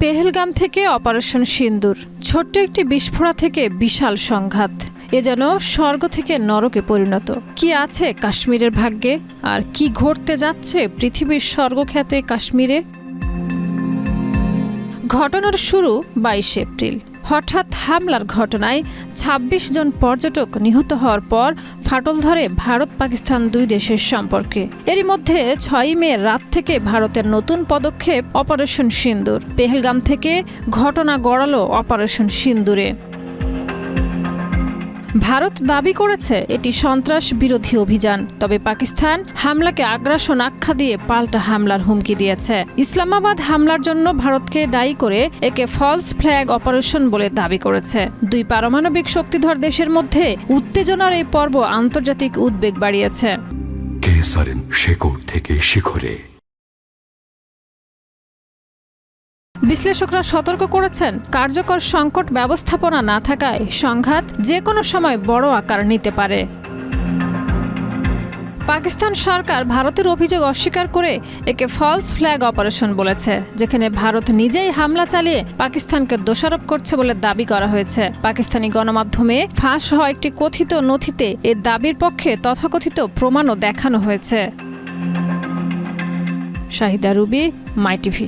পেহেলগাম থেকে অপারেশন সিন্দুর। ছোট্ট একটি বিস্ফোরা থেকে বিশাল সংঘাত। এ যেন স্বর্গ থেকে নরকে পরিণত। কি আছে কাশ্মীরের ভাগ্যে? আর কি ঘটতে যাচ্ছে পৃথিবীর স্বর্গখ্যাত কাশ্মীরে? ঘটনার শুরু বাইশ এপ্রিল। হঠাৎ হামলার ঘটনায় ২৬ জন পর্যটক নিহত হওয়ার পর ফাটল ধরে ভারত পাকিস্তান দুই দেশের সম্পর্কে। এরই মধ্যে ছয়ই মে রাত থেকে ভারতের নতুন পদক্ষেপ অপারেশন সিন্দুর। পেহেলগাম থেকে ঘটনা গড়ালো অপারেশন সিন্দুরে। ভারত দাবি করেছে এটি সন্ত্রাস বিরোধী অভিযান, তবে পাকিস্তান হামলাকে আগ্রাসন আখ্যা দিয়ে পাল্টা হামলার হুমকি দিয়েছে। ইসলামাবাদ হামলার জন্য ভারতকে দায়ী করে একে ফলস ফ্ল্যাগ অপারেশন বলে দাবি করেছে। দুই পারমাণবিক শক্তিধর দেশের মধ্যে উত্তেজনার এই পর্ব আন্তর্জাতিক উদ্বেগ বাড়িয়েছে। কেসারেন থেকে শিখরে। বিশ্লেষকরা সতর্ক করেছেন, কার্যকর সংকট ব্যবস্থাপনা না থাকায় সংঘাত যে কোনো সময় বড় আকার নিতে পারে। পাকিস্তান সরকার ভারতের অভিযোগ অস্বীকার করে একে ফলস ফ্ল্যাগ অপারেশন বলেছে, যেখানে ভারত নিজেই হামলা চালিয়ে পাকিস্তানকে দোষারোপ করছে বলে দাবি করা হয়েছে। পাকিস্তানি গণমাধ্যমে ফাঁস হওয়া একটি কথিত নথিতে এর দাবির পক্ষে তথাকথিত প্রমাণও দেখানো হয়েছে। Shahida Ruby, my TV.